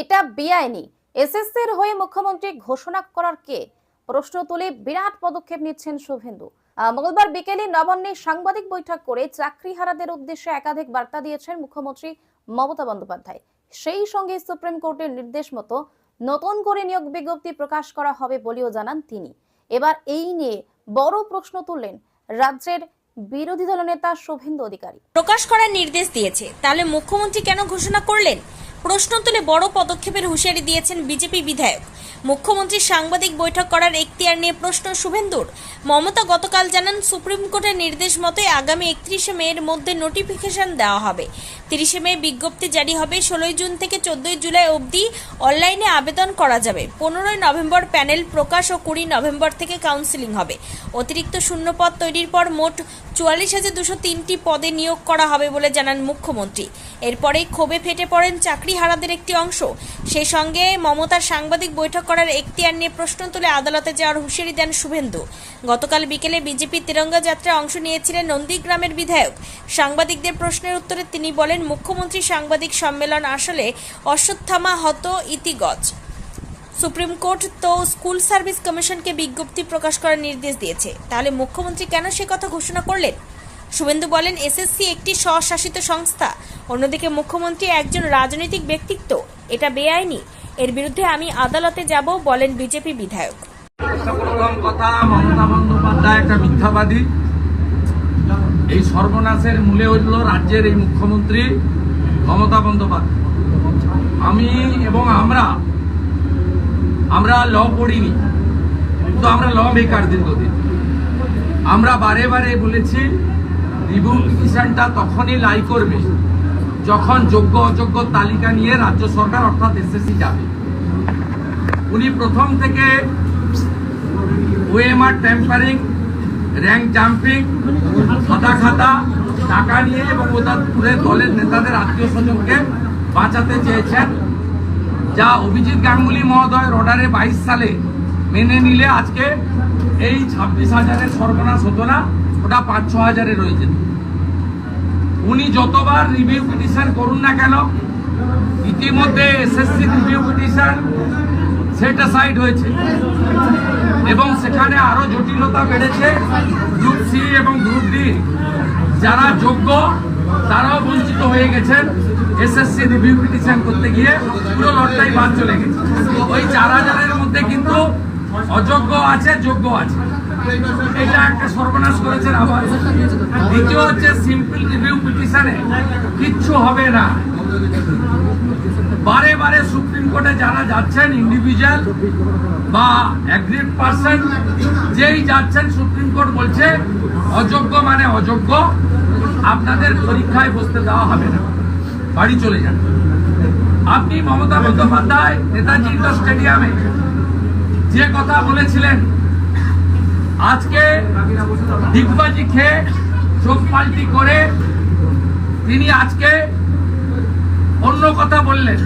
এটা বেআইনি। এসএসসির হয়ে মুখ্যমন্ত্রী ঘোষণা করার কে? প্রশ্ন তুলে বিরাট পদক্ষেপ নিচ্ছেন শুভেন্দু। মঙ্গলবার বিকেলে নবান্নে সাংবাদিক বৈঠক করে চাকরিহারাদের উদ্দেশ্যে একাধিক বার্তা দিয়েছেন মুখ্যমন্ত্রী মমতা বন্দ্যোপাধ্যায়। সেই সঙ্গে সুপ্রিম কোর্টের নির্দেশ মতো নতুন করে নিয়োগ বিজ্ঞপ্তি প্রকাশ করা হবে বলেও জানান তিনি। এবার এই নিয়ে বড় প্রশ্ন তুললেন রাজ্যের বিরোধী দলনেতা শুভেন্দু অধিকারী। প্রকাশ করার নির্দেশ দিয়েছে। তাহলে মুখ্যমন্ত্রী কেন ঘোষণা করলেন? প্রশ্ন তুলে বড় পদক্ষেপের হুঁশিয়ারি দিয়েছেন বিজেপি বিধায়ক। মুখ্যমন্ত্রী সাংবাদিক বৈঠক করার এখতিয়ার নিয়ে প্রশ্ন শুভেন্দুর। মমতা গতকাল জানান, সুপ্রিম কোর্টের নির্দেশ মতে আগামী একত্রিশে মের মধ্যে নোটিফিকেশন দেওয়া হবে। তিরিশে মে বিজ্ঞপ্তি জারি হবে, ষোলোই জুন থেকে চোদ্দই জুলাই অবধি অনলাইনে আবেদন করা যাবে। পনেরোই নভেম্বর প্যানেল প্রকাশ ও কুড়ি নভেম্বর থেকে কাউন্সিলিং হবে। অতিরিক্ত শূন্যপদ তৈরির পর মোট চুয়াল্লিশ হাজার দুশো তিনটি পদে নিয়োগ করা হবে বলে জানান মুখ্যমন্ত্রী। এরপরেই ক্ষোভে ফেটে পড়েন চাকরিহারাদের একটি অংশ। সেই সঙ্গে মমতার সাংবাদিক বৈঠক করার এখতিয়ার নিয়ে প্রশ্ন তুলে আদালতে যাওয়ার হুঁশিয়ারি দেন শুভেন্দু। গতকাল বিকেলে বিজেপি তিরঙ্গা যাত্রায় অংশ নিয়েছিলেন নন্দীগ্রামের বিধায়ক। সাংবাদিকদের প্রশ্নের উত্তরে তিনি বলেন, মুখ্যমন্ত্রী সাংবাদিক সম্মেলন আসলে অশ্বত্থামা হত ইতিগজ। সুপ্রিম কোর্ট তো স্কুল সার্ভিস কমিশনকে বিজ্ঞপ্তি প্রকাশ করার নির্দেশ দিয়েছে। তাহলে মুখ্যমন্ত্রী কেন সে কথা ঘোষণা করলেন? শুভেন্দু বলেন, এসএসসি একটি স্বশাসিত সংস্থা। অন্যদিকে মুখ্যমন্ত্রী একজন রাজনৈতিক ব্যক্তিত্ব। এটা বেআইনি। এর বিরুদ্ধে আমি আদালতে যাব, বলেন বিজেপি বিধায়ক। প্রথম কথা, মমতা বন্দ্যোপাধ্যায় একটা মিথ্যাবাদী। এই সর্বনাশের মূলে হইল রাজ্যের এই মুখ্যমন্ত্রী মমতা বন্দ্যোপাধ্যায়। আমি এবং আমরা আমরা ল পড়িনি, কিন্তু আমরা ল মেকার দীর্ঘদিন। আমরা বারে বারে বলেছি রিভিউ পিটিশনটা তখনই লাই করবে, যখন যোগ্য অযোগ্য তালিকা নিয়ে রাজ্য সরকার, অর্থাৎ এসএসসি যাবে। উনি প্রথম থেকে ওএমআর ট্যাম্পারিং র্যাঙ্ক জাম্পিং সাদা খাতা, টাকা নিয়ে এবং ওদের পুরে দলের নেতাদের আত্মীয় স্বজনকে বাঁচাতে চেয়েছেন, যা অভিজিৎ গাঙ্গুলি মহোদয়ের অর্ডারে বাইশ সালে মেনে নিলে আজকে এই ছাব্বিশ হাজারের সর্বনাশ হতো না। ওটা পাঁচ, ছ হাজারে রয়েছে। উনি যতবার রিভিউ পিটিশন করুন না কেন, ইতিমধ্যে এসএসসি রিভিউ পিটিশন সেটা সাইড হয়েছে। এবং সেখানে আরও জটিলতা বেড়েছে। গ্রুপ সি এবং গ্রুপ ডি যারা যোগ্য, তারাও বঞ্চিত হয়ে গেছেন এসএসসি রিভিউ পিটিশন করতে গিয়ে। পুরো লটটাই বাদ চলে গেছে। ওই চার হাজারের মধ্যে কিন্তু অযোগ্য আছে, যোগ্য আছে। এটা একটা সর্বনাশ করেছেন দ্বিতীয় সিম্পল রিভিউ কিচ্ছু হবে না। বারে বারে সুপ্রিম কোর্টে যারা যাচ্ছেন ইন্ডিভিজুয়াল বা যেই যাচ্ছেন, সুপ্রিম কোর্ট বলছে অযোগ্য মানে অযোগ্য। আপনাদের পরীক্ষায় বসতে দেওয়া হবে না। বাড়ি চলে যান। আপনি মমতা বন্দ্যোপাধ্যায়, নেতাজি স্টেডিয়ামে যে কথা বলেছিলেন আজকে ডিগবাজি খেয়ে চোখ পাল্টি করে তিনি আজকে অন্য কথা বললেন।